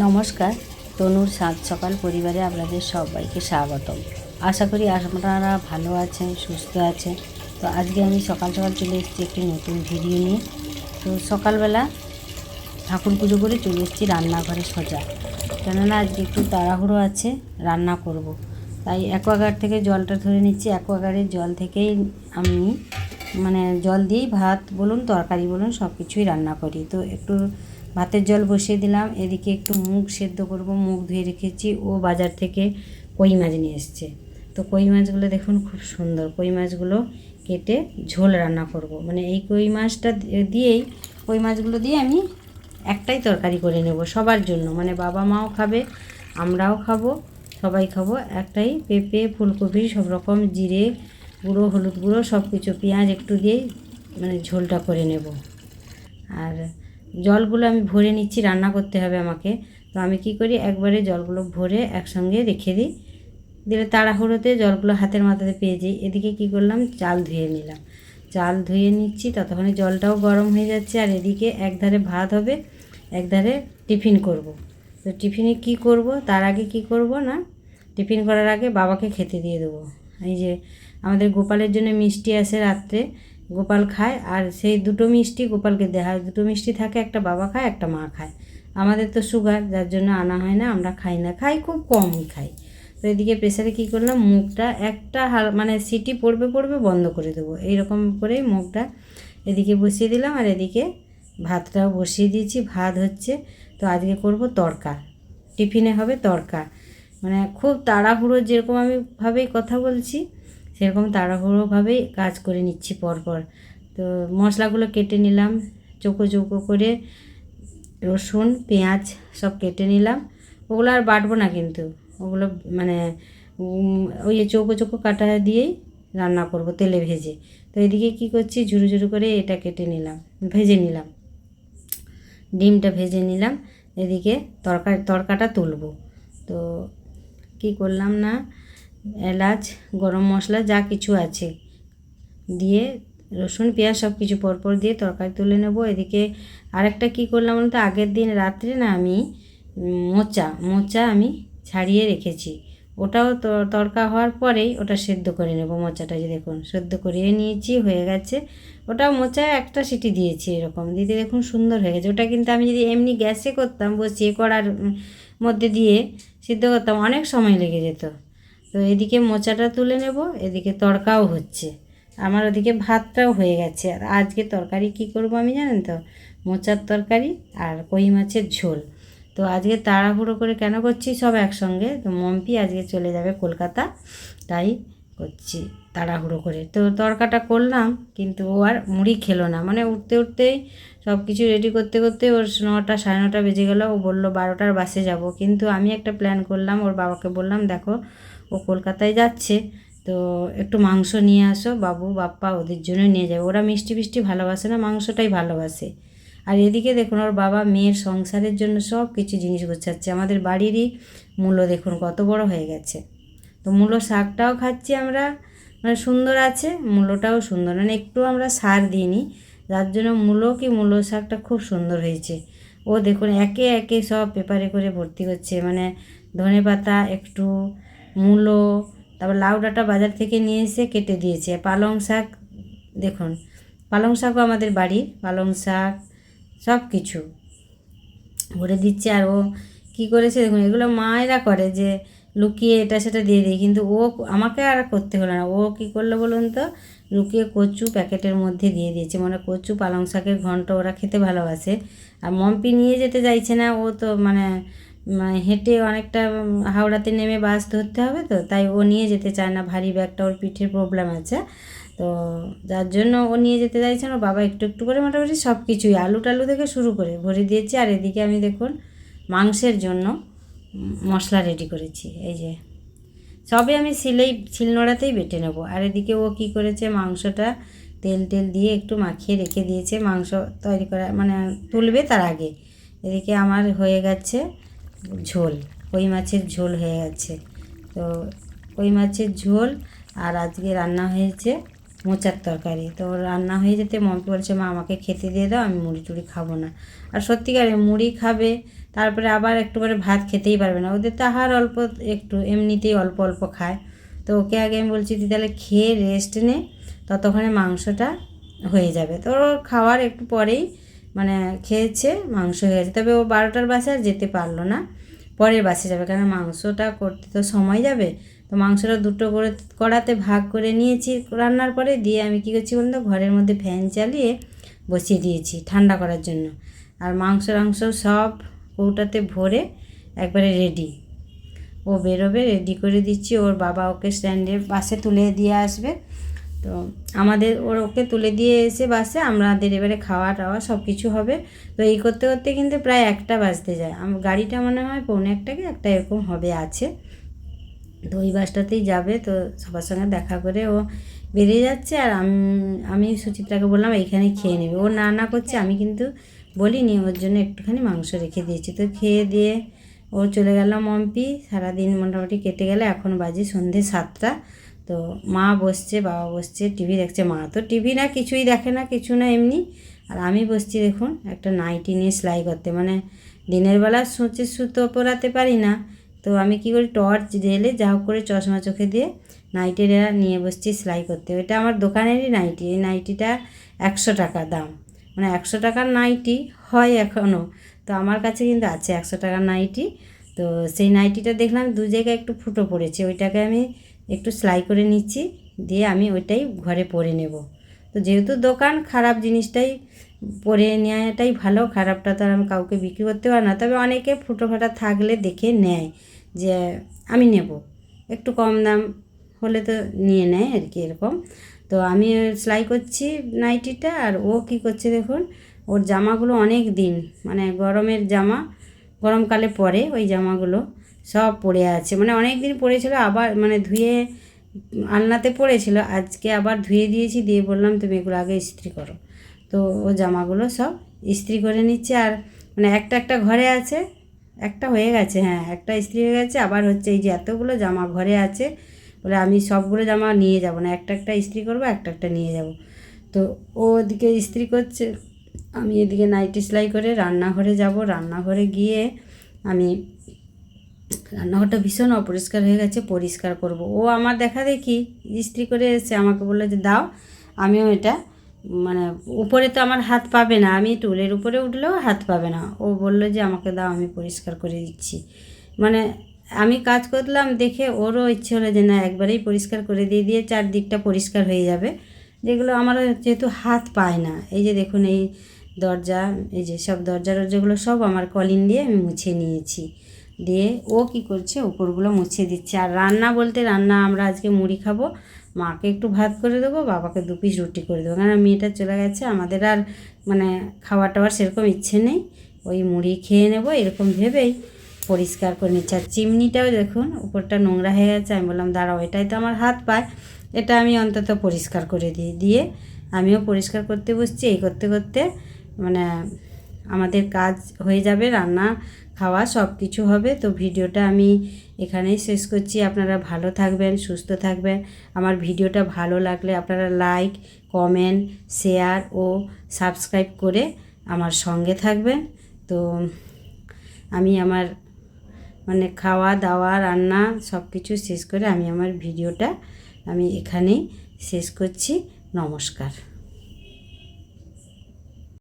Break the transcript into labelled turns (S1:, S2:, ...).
S1: নমস্কার, তনুর সাত সকাল পরিবারে আপনাদের সবাইকে স্বাগতম। আশা করি আপনারা ভালো আছেন, সুস্থ আছেন। তো আজকে আমি সকাল সকাল চলে এসেছি একটি নতুন ভিডিও নিয়ে। তো সকালবেলা ঠাকুর পুজো করে চলে এসেছি রান্নাঘরে সোজা। কেননা আজকে একটু তাড়াহুড়ো আছে, রান্না করব। তাই অ্যাকোয়াগার্ড থেকে জলটা ধরে নিচ্ছি। অ্যাকোয়াগার্ডের জল থেকেই আমি মানে জল দিয়েই ভাত বলুন, তরকারি বলুন সব কিছুই রান্না করি। তো একটু ভাতের জল বসিয়ে দিলাম, এদিকে একটু মুগ সেদ্ধ করব, মুগ ধুয়ে রেখেছি। ও বাজার থেকে কই মাছ নিয়ে এসছে। তো কই মাছগুলো দেখুন খুব সুন্দর, কই মাছগুলো কেটে ঝোল রান্না করব। মানে এই কই মাছটা দিয়েই, কই মাছগুলো দিয়ে আমি একটাই তরকারি করে নেব সবার জন্য। মানে বাবা মাও খাবে, আমরাও খাব, সবাই খাব, একটাই পেঁপে, ফুলকপি, সব রকম জিরে গুঁড়ো, হলুদ গুঁড়ো সব কিছু পেঁয়াজ একটু দিয়েই মানে ঝোলটা করে নেব। আর জলগুলো আমি ভরে নিচ্ছি, রান্না করতে হবে আমাকে। তো আমি কি করি, একবারে জলগুলো ভরে একসঙ্গে রেখে দিই। দিলে তাড়াহুড়োতে জলগুলো হাতের মাথাতে পেয়ে যাই। এদিকে কি করলাম, চাল ধুয়ে নিলাম। চাল ধুয়ে নিচ্ছি, ততক্ষণে জলটাও গরম হয়ে যাচ্ছে আর এদিকে একধারে ভাত হবে, একধারে টিফিন করব। তো টিফিনে কি করব, তার আগে কি করব না, টিফিন করার আগে বাবাকে খেতে দিয়ে দেবো। এই যে আমাদের গোপালের জন্য মিষ্টি আসে রাত্রে গোপাল খায় আর সেই দুটো মিষ্টি গোপালকে দেওয়া হয়। দুটো মিষ্টি থাকে, একটা বাবা খায়, একটা মা খায়। আমাদের তো সুগার যার জন্য আনা হয় না, আমরা খাই না। খাই, খুব কমই খাই। তো এদিকে প্রেসারে কী করলাম? মুখটা একটা হাল মানে সিটি পড়বে পড়বে, বন্ধ করে দেবো। এইরকম করেই মুখটা এদিকে বসিয়ে দিলাম আর এদিকে ভাতটাও বসিয়ে দিয়েছি। ভাত হচ্ছে, তো আজকে করব তড়কা। টিফিনে হবে তড়কা। মানে খুব তাড়াহুড়ো যেরকম আমি ভাবেই কথা বলছি সেরকম তাড়াহুড়োভাবেই কাজ করে নিচ্ছি পরপর। তো মশলাগুলো কেটে নিলাম, চৌকো চৌকো করে রসুন, পেঁয়াজ সব কেটে নিলাম। ওগুলো আর বাটবো না কিন্তু, ওগুলো মানে ওই চৌকো চৌকো কাটা দিয়েই রান্না করব তেলে ভেজে। তো এদিকে কি করছি, ঝুরু ঝুরু করে এটা কেটে নিলাম, ভেজে নিলাম। ডিমটা ভেজে নিলাম, এদিকে তরকা, তরকাটা তুলবো। তো কি করলাম না এলাচ গরম মশলা যা কিছু আছে। দিয়ে রসুন পেঁয়াজ সব কিছু পরপর দিয়ে তরকারি তুলে নেব। এদিকে আরেকটা কি করলাম বলতে? আগের দিন রাত্রে না আমি মোচা মোচা আমি ছাড়িয়ে রেখেছি। ওটাও তরকা হওয়ার পরেই ওটা সেদ্ধ করে নেব মোচাটা যে দেখুন সেদ্ধ করিয়ে নিয়েছি হয়ে গেছে। ওটাও মোচা একটা সিটি দিয়েছি এরকম। দিতে দেখুন সুন্দর হয়ে গেছে। ওটা কিন্তু আমি যদি এমনি গ্যাসে করতাম বসিয়ে উম, মধ্যে দিয়ে সিদ্ধ করতাম অনেক সময় লেগে যেত। তো এদিকে মোচাটা তুলে নেব, এদিকে তড়কাও হচ্ছে। আমার ওদিকে ভাতটাও হয়ে গেছে। আর আজকে তরকারি কি করব আমি জানেন তো? মোচার তরকারি আর কই মাছের ঝোল। তো আজকে তাড়াহুড়ো করে কেন করছি সব একসঙ্গে? তো মম্পি আজকে চলে যাবে কলকাতা, তাই করছি তাড়াহুড়ো করে। তো তরকাটা করলাম, কিন্তু ও আর মুড়ি খেলো না। মানে উঠতে উঠতেই সব কিছু রেডি করতে করতে ওর নটা সাড়ে নটা বেজে গেল। ও বলল বারোটার বাসে যাব। কিন্তু আমি একটা প্ল্যান করলাম, ওর বাবাকে বললাম, দেখো ও কলকাতায় যাচ্ছে, তো একটু মাংস নিয়ে আসো, বাবু, বাপ্পা ওদের জন্য নিয়ে যাবে। ওরা মিষ্টি মিষ্টি ভালোবাসে না, মাংসটাই ভালোবাসে। আর এদিকে দেখুন, ওর বাবা মেয়ের সংসারের জন্য সব কিছু জিনিস গোছাচ্ছে। আমাদের বাড়িরই মূল্য দেখুন, কত বড় হয়ে গেছে। তো মূলো শাকটাও খাচ্ছি আমরা মানে সুন্দর আছে, মূলোটাও সুন্দর। মানে একটু আমরা সার দিইনি, যার জন্য মূলো কি মূলো শাকটা খুব সুন্দর হয়েছে। ও দেখুন, একে একে সব পেপারে করে ভর্তি করছে মানে ধনে পাতা একটু মূলো, তারপর লাউ ডাঁটা বাজার থেকে নিয়ে এসে কেটে দিয়েছে। পালং শাক, দেখুন, পালং শাকও আমাদের বাড়ির, পালং শাক সব কিছু ভরে দিচ্ছে আর ও কী করেছে দেখুন, এগুলো মায়েরা করে যে লুকিয়ে এটা সেটা দিয়ে দিই কিন্তু ও আমাকে আর করতে হলো না। ও কী করল বলুন তো? লুকিয়ে কচু প্যাকেটের মধ্যে দিয়ে দিয়েছে। মানে কচু, পালং শাকের ঘন্ট ওরা খেতে ভালোবাসে। আর মম্পি নিয়ে যেতে চাইছে না, ও তো মানে মানে হেঁটে অনেকটা হাওড়াতে নেমে বাস ধরতে হবে তো, তাই ও নিয়ে যেতে চায় না, ভারী ব্যাগটা ওর পিঠের প্রবলেম আছে। তো যার জন্য ও নিয়ে যেতে চাইছে না বাবা একটু একটু করে মোটামুটি সব কিছুই আলু টালু থেকে শুরু করে, ভরে দিয়েছি আর এদিকে আমি দেখুন মাংসের জন্য মশলা রেডি করেছি, এই যে। সবে আমি সিলেই শিলনোড়াতেই বেটে নেব, আর এদিকে ও কি করেছে, মাংসটা তেল টেল দিয়ে একটু মাখিয়ে রেখে দিয়েছে, মাংস তৈরি করা মানে তুলবে তার আগে। এদিকে আমার হয়ে গেছে ঝোল, কই মাছের ঝোল হয়ে গেছে। তো কই মাছের ঝোল আর আজকে রান্না হয়েছে মোচার তরকারি। তো রান্না হয়ে যেতে মমকে বলছে, মা, আমাকে খেতে দিয়ে দাও, আমি মুড়ি টুড়ি খাব না। আর সত্যিকারে মুড়ি খাবে, তারপরে আবার একটু করে ভাত খেতেই পারবে না। ওদের তো আহার অল্প, একটু এমনিতেই অল্প অল্প খায়। তো ওকে আগে আমি বলছি, তুই তাহলে খেয়ে রেস্ট নে, ততক্ষণে মাংসটা হয়ে যাবে। তো ওর খাওয়ার একটু পরেই মানে খেয়েছে, মাংস হয়ে গেছে। তবে ও বারোটার বাসে আর যেতে পারল না। পরের বাসে যাবে কারণ মাংসটা করতে তো সময় যাবে। তো মাংসটা দুটো করে কড়াতে ভাগ করে নিয়েছি রান্নার পরে। দিয়ে আমি কী করছি বলুন তো? ঘরের মধ্যে ফ্যান চালিয়ে বসিয়ে দিয়েছি ঠান্ডা করার জন্য। আর মাংস টাংস সব কৌটাতে ভরে একবারে রেডি ও বেরোবে রেডি করে দিচ্ছি। ওর বাবা ওকে স্ট্যান্ডে বাসে তুলে দিয়ে আসবে। তো আমাদের ওর ওকে তুলে দিয়ে এসে বাসে, আমাদের এবারে খাওয়া টাওয়া সব কিছু হবে। তো এই করতে করতে কিন্তু প্রায় একটা বাজতে যায়। আম, গাড়িটা মনে হয় পৌনে একটাকে একটা এরকম হবে আছে। তো ওই বাসটাতেই যাবে। তো সবার সঙ্গে দেখা করে ও বেরিয়ে যাচ্ছে আর আমি আমি সুচিত্রাকে বললাম, এইখানে খেয়ে নেবে। ও না না করছে, আমি কিন্তু বলিনি, ওর জন্য একটুখানি মাংস রেখে দিয়েছি। তো খেয়ে দিয়ে ও চলে গেল মম্পি। সারাদিন মোটামুটি কেটে গেলে, এখন বাজে সন্ধে সাতটা। তো মা বসছে, বাবা বসছে টিভি দেখছে। মা তো টিভি না, কিছুই দেখে না, কিছু না এমনি। আর আমি বসছি দেখুন, একটা নাইটি নিয়ে সেলাই করতে। মানে দিনের বেলা সোচে সুতো পরাতে পারি না। তো আমি কি করি টর্চ জেলে যা হোক করে চশমা চোখে দিয়ে নাইটিটা নিয়ে বসছি সেলাই করতে। ওইটা আমার দোকানেরই নাইটি এই নাইটিটা একশো টাকা দাম। মানে একশো টাকার নাইটি হয় এখনও তো আমার কাছে কিন্তু আছে একশো টাকার নাইটি তো সেই নাইটিটা দেখলাম দু জায়গায় একটু ফুটো পড়েছে। ওইটাকে আমি একটু সেলাই করে নিচ্ছি, দিয়ে আমি ওইটাই ঘরে পরে নেব। তো যেহেতু দোকান, খারাপ জিনিসটাই পরে নেওয়াটাই ভালো, খারাপটা তো আমি কাউকে বিক্রি করতে পারি না। তবে অনেকে ফুটো ফাটা থাকলে দেখে নেয় যে আমি নেব। একটু কম দাম হলে তো নিয়ে নেয় আর কি এরকম। তো আমি সেলাই করছি নাইটিটা, আর ও কি করছে দেখুন, ওর জামাগুলো অনেক দিন মানে গরমের জামা, গরমকালে পরে ওই জামাগুলো। সব পড়ে আছে। মানে অনেক দিন পড়েছিল, আবার মানে ধুয়ে আলনাতে পড়েছিল, আজকে আবার ধুয়ে দিয়েছি, দিয়ে বললাম, তুমি এগুলো আগে ইস্ত্রি করো। তো ও জামাগুলো সব ইস্ত্রি করে নিচ্ছে, আর মানে একটা একটা ঘরে আছে, একটা হয়ে গেছে হ্যাঁ একটা ইস্ত্রি হয়ে গেছে, আবার হচ্ছে এই যে এতগুলো জামা ঘরে আছে, বলে আমি সবগুলো জামা নিয়ে যাব না, একটা একটা ইস্ত্রি করব, একটা একটা নিয়ে যাব। তো ও ওদিকে ইস্ত্রি করছে, আমি এদিকে নাইটি সেলাই করে রান্নাঘরে যাব, রান্নাঘরে গিয়ে আমি রান্নাঘরটা ভীষণ অপরিষ্কার হয়ে গেছে, পরিষ্কার করব। ও আমার দেখা দেখি ইস্ত্রি করে এসে আমাকে বলল যে, দাও, আমিও এটা মানে উপরে তো আমার হাত পাবে না, আমি টুলের উপরে উঠলেও হাত পাবে না। ও বলল যে, আমাকে দাও, আমি পরিষ্কার করে দিচ্ছি। মানে আমি কাজ করলাম দেখে ওরও ইচ্ছে হলো যে, না, একবারেই পরিষ্কার করে দিয়ে দিয়ে চারদিকটা পরিষ্কার হয়ে যাবে। যেগুলো আমার যেহেতু হাত পায় না, এই যে দেখুন এই দরজা, এই যে সব দরজা দরজাগুলো সব আমার কলিন দিয়ে আমি মুছে নিয়েছি। দিয়ে ও কি করছে? উপরগুলো মুছে দিচ্ছে। আর রান্না বলতে রান্না আমরা আজকে মুড়ি খাব। মাকে একটু ভাত করে দেবো, বাবাকে দু পিস রুটি করে দেবো। কারণ মেয়েটা চলে গেছে, আমাদের আর মানে খাওয়া টাওয়ার সেরকম ইচ্ছে নেই। ওই মুড়ি খেয়ে নেব, এরকম ভেবেই পরিষ্কার করে নিচ্ছে। আর চিমনিটাও দেখুন, উপরটা নোংরা হয়ে গেছে। আমি বললাম, দাঁড়াও, এটাই তো আমার হাত পায় এটা আমি অন্তত পরিষ্কার করে দিই। দিয়ে আমিও পরিষ্কার করতে বসছি। এই করতে করতে মানে আমাদের কাজ হয়ে যাবে, রান্না, খাওয়া সব কিছু হবে। তো ভিডিওটা আমি এখানেই শেষ করছি। আপনারা ভালো থাকবেন, সুস্থ থাকবেন। আমার ভিডিওটা ভালো লাগলে আপনারা লাইক কমেন্ট শেয়ার ও সাবস্ক্রাইব করে আমার সঙ্গে থাকবেন। তো আমি আমার মানে খাওয়া, দাওয়া, রান্না সব কিছু শেষ করে আমি আমার ভিডিওটা আমি এখানেই শেষ করছি। নমস্কার।